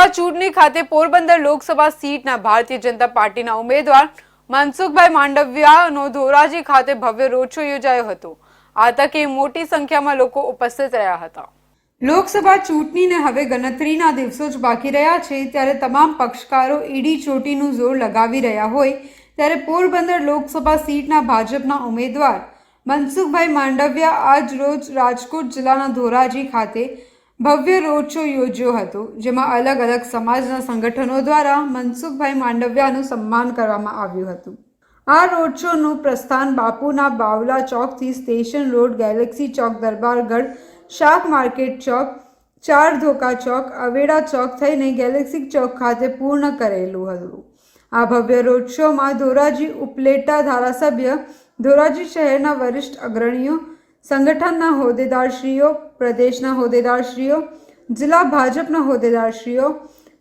લોકસભા ચૂંટણી ખાતે પોરબંદર લોકસભા સીટના ભારતીય જનતા પાર્ટીના ઉમેદવાર મનસુખભાઈ માંડવિયાનો ધોરાજી ખાતે ભવ્ય રોડ શો યોજાયો હતો. આ તકે મોટી સંખ્યામાં લોકો ઉપસ્થિત રહ્યા હતા. લોકસભા ચૂંટણીને હવે ગણતરીના દિવસો જ બાકી રહ્યા છે. ત્યારે તમામ પક્ષકારો ઈડી ચોટીનું જોર લગાવી રહ્યા હોય ત્યારે પોરબંદર લોકસભા સીટના ભાજપના ઉમેદવાર મનસુખભાઈ માંડવિયા આજ રોજ રાજકોટ જિલ્લાના ધોરાજી ખાતે ભવ્ય રોડ શો યોજ્યો હતો, જેમાં અલગ અલગ સમાજના સંગઠનો દ્વારા મનસુખભાઈ માંડવિયાનું સન્માન કરવામાં આવ્યું હતું. આ રોડ શોનું પ્રસ્થાન બાપુના બાવલા ચોકથી સ્ટેશન રોડ, ગેલેક્સી ચોક, દરબારગઢ, શાક માર્કેટ ચોક, ચાર ધોકા ચોક, અવેડા ચોક થઈને ગેલેક્સી ચોક ખાતે પૂર્ણ કરેલું હતું. આ ભવ્ય રોડ શોમાં ધોરાજી ઉપલેટા ધારાસભ્ય, ધોરાજી શહેરના વરિષ્ઠ અગ્રણીઓ સંગઠનના હોદ્દેદારશ્રીઓ, પ્રદેશના હોદ્દેદારશ્રીઓ, જિલ્લા ભાજપના હોદ્દેદારશ્રીઓ,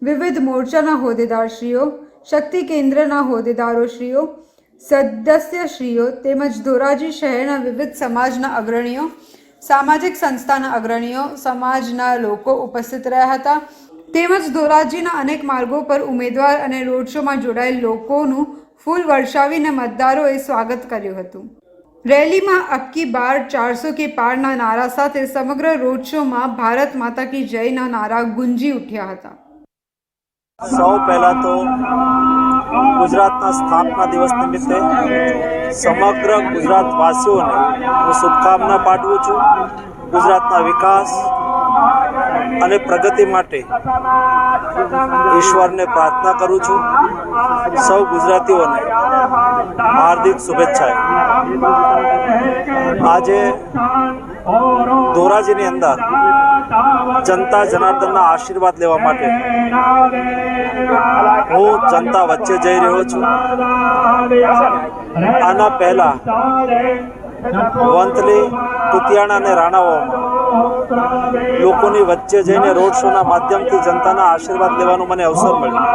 વિવિધ મોરચાના હોદ્દેદારશ્રીઓ, શક્તિ કેન્દ્રના હોદ્દેદારોશ્રીઓ, સદસ્યશ્રીઓ તેમજ ધોરાજી શહેરના વિવિધ સમાજના અગ્રણીઓ, સામાજિક સંસ્થાના અગ્રણીઓ, સમાજના લોકો ઉપસ્થિત રહ્યા હતા. તેમજ ધોરાજીના અનેક માર્ગો પર ઉમેદવાર અને રોડ શોમાં જોડાયેલ લોકોનું ફૂલ વર્ષાવીને મતદારોએ સ્વાગત કર્યું હતું. રેલીમાં અબકી બાર ચારસો કે પારના નારા સાથે સમગ્ર રોડ શોમાં ભારત માતા કી જયના નારા ગુંજી ઉઠ્યા હતા. સૌ પહેલા તો ગુજરાતના સ્થાપના દિવસ નિમિત્તે સમગ્ર ગુજરાત વાસીઓને હું શુભકામના પાઠવું છું. ગુજરાતના વિકાસ અને પ્રગતિ માટે ઈશ્વરને પ્રાર્થના કરું છું. સૌ ગુજરાતીઓને હાર્દિક શુભેચ્છાએ આજે ધોરાજીની અંદર જનતા જનાર્દનના આશીર્વાદ લેવા માટે હું જનતા વચ્ચે જઈ રહ્યો છું. આના પહેલા વંથલી કુતિયાણા અને રાણાવાવમાં લોકોની વચ્ચે જઈને રોડ શોના માધ્યમથી જનતાના આશીર્વાદ લેવાનો મને અવસર મળ્યો.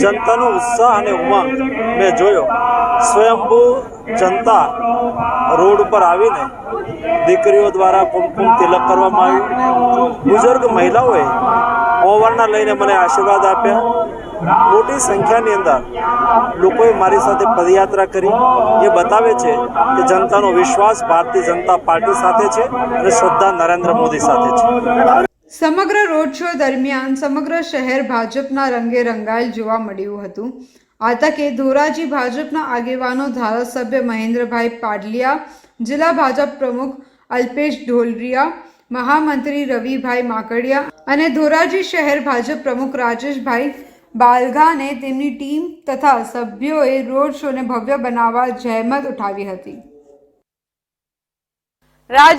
જનતાનો ઉત્સાહ અને ઉમંગ મેં જોયો. સ્વયંભૂ જનતા રોડ ઉપર આવીને દીકરીઓ દ્વારા કુમકુમ તિલક કરવામાં આવ્યું. બુઝુર્ગ મહિલાઓએ ઓવરના લઈને મને આશીર્વાદ આપ્યા. મોટી સંખ્યાની અંદર લોકોએ મારી સાથે પદયાત્રા કરી. એ બતાવે છે કે જનતાનો વિશ્વાસ ભારતીય જનતા પાર્ટી સાથે છે અને શ્રદ્ધા નરેન્દ્ર મોદી સાથે છે. સમગ્ર રોડ શો દરમિયાન સમગ્ર શહેર ભાજપના રંગે રંગાયેલ જોવા મળ્યું હતું. આ તકે ધોરાજી ભાજપના આગેવાનો ધારાસભ્ય મહેન્દ્રભાઈ પાડલિયા, જિલ્લા ભાજપ પ્રમુખ અલ્પેશ ઢોલરિયા, મહામંત્રી રવિભાઈ માકડિયા અને ધોરાજી શહેર ભાજપ પ્રમુખ રાજેશભાઈ બાલઘાને તેમની ટીમ તથા સભ્યોએ રોડ શોને ભવ્ય બનાવવા જહેમત ઉઠાવી હતી. રાજ